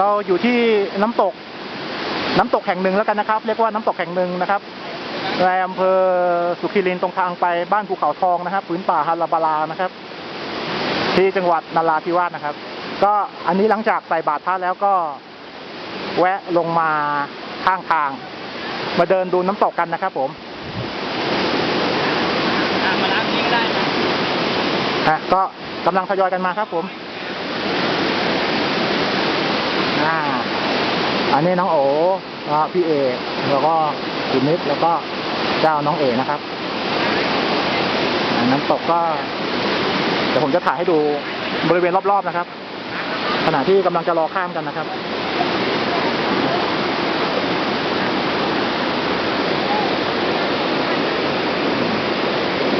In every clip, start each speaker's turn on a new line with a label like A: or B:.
A: เราอยู่ที่น้ำตก น้ำตกแห่งหนึ่งแล้วกันนะครับ เรียกว่าน้ำตกแห่งหนึ่งนะครับในอำเภอสุขิรินทร์ตรงทางไปบ้านภูเขาทองนะครับพื้นป่าฮาราบาลานะครับ ที่จังหวัดนราธิวาสนะครับ ก็อันนี้หลังจากใส่บาตรพระแล้วก็ แวะลงมาข้างทาง มาเดินดูน้ำตกกันนะครับ ผม
B: อะมาล้างนี้ก็ได้นะ
A: อะก็กำลังทยอยกันมาครับผม อ่า อันนี้น้องโอพี่เอกแล้วก็คุณนิดแล้วก็เจ้าน้องเอกนะครับน้ำตกก็เดี๋ยวผมจะถ่ายให้ดูบริเวณรอบๆนะครับ ขณะที่กำลังจะรอข้ามกันนะครับ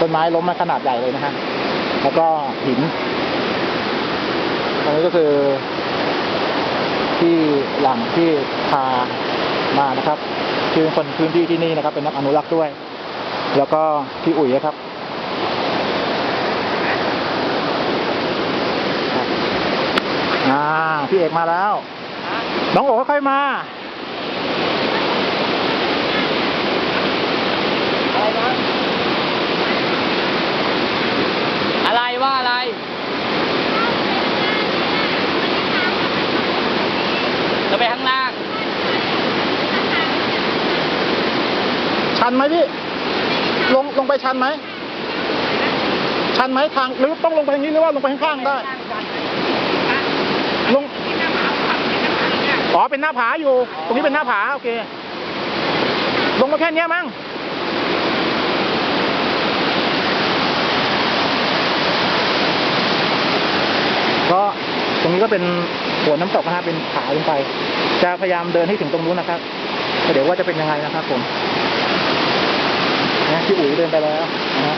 A: ต้นไม้ล้มมาขนาดใหญ่เลยนะฮะ แล้วก็หิน ตรงนี้ก็คือ หลังที่พามานะครับคือคนพื้นที่ที่นี่นะครับ เป็นนักอนุรักษ์ด้วย แล้วก็พี่อุ๋ยนะครับอ่าพี่เอกมาแล้ว น้องโอ๋ค่อยมา
B: อะไรนะอะไรว่าอะไร จะไปข้างล่าง
A: ชันไหมพี่ ลงลงไปชันไหม ชันไหมทางหรือต้องลงไปทางนี้หรือว่าลงไปข้างๆได้ ลง อ๋อ เป็นหน้าผาอยู่ ตรงนี้เป็นหน้าผา โอเค ลงมาแค่เนี้ยมั้ง ก็ตรงนี้ก็เป็น หัวน้ำตกนะฮะเป็นผาลงไป จะพยายามเดินให้ถึงตรงนู้นนะครับแต่เดี๋ยวว่าจะเป็นยังไงนะครับผมนะพี่อุ๋ยเดินไปแล้วนะฮะ